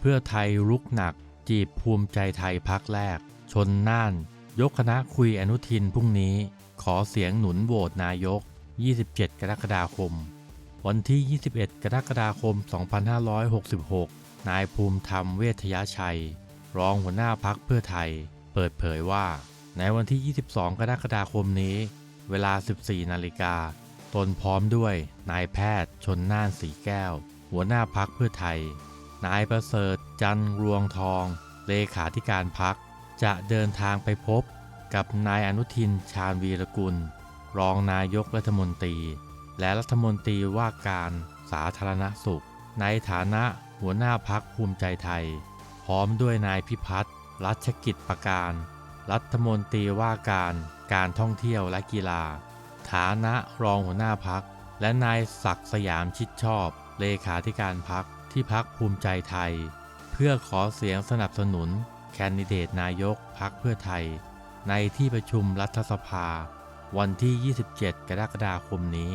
เพื่อไทยรุกหนัก จีบภูมิใจไทยพักแรก ชนน่าน ยกคณะคุยอนุทินพรุ่งนี้ ขอเสียงหนุนโหวตนายก 27 กรกฎาคม วันที่ 21 กรกฎาคม 2566 นายภูมิธรรมเวชยชัย รองหัวหน้าพักเพื่อไทย เปิดเผยว่า ในวันที่ 22 กรกฎาคมนี้ เวลา 14 นาฬิกาตนพร้อมด้วยนายแพทย์ชนน่านสีแก้ว หัวหน้าพักเพื่อไทย นายประเสริฐจันทร์รวงทอง เลขาธิการพัก จะเดินทางไปพบกับนายอนุทินชาญวีรกุล รองนายกรัฐมนตรี และรัฐมนตรีว่าการสาธารณสุข ในฐานะหัวหน้าพักภูมิใจไทย พร้อมด้วยนายพิพัฒน์รัชกิจประการ รัฐมนตรีว่าการการท่องเที่ยวและกีฬา ฐานะรองหัวหน้าพัก และนายศักดิ์สยามชิดชอบ เลขาธิการพักที่พักภูมิใจไทย เพื่อขอเสียงสนับสนุน แคนดิเดตนายกพักเพื่อไทย ในที่ประชุมรัฐสภา วันที่ 27 กรกฎาคมนี้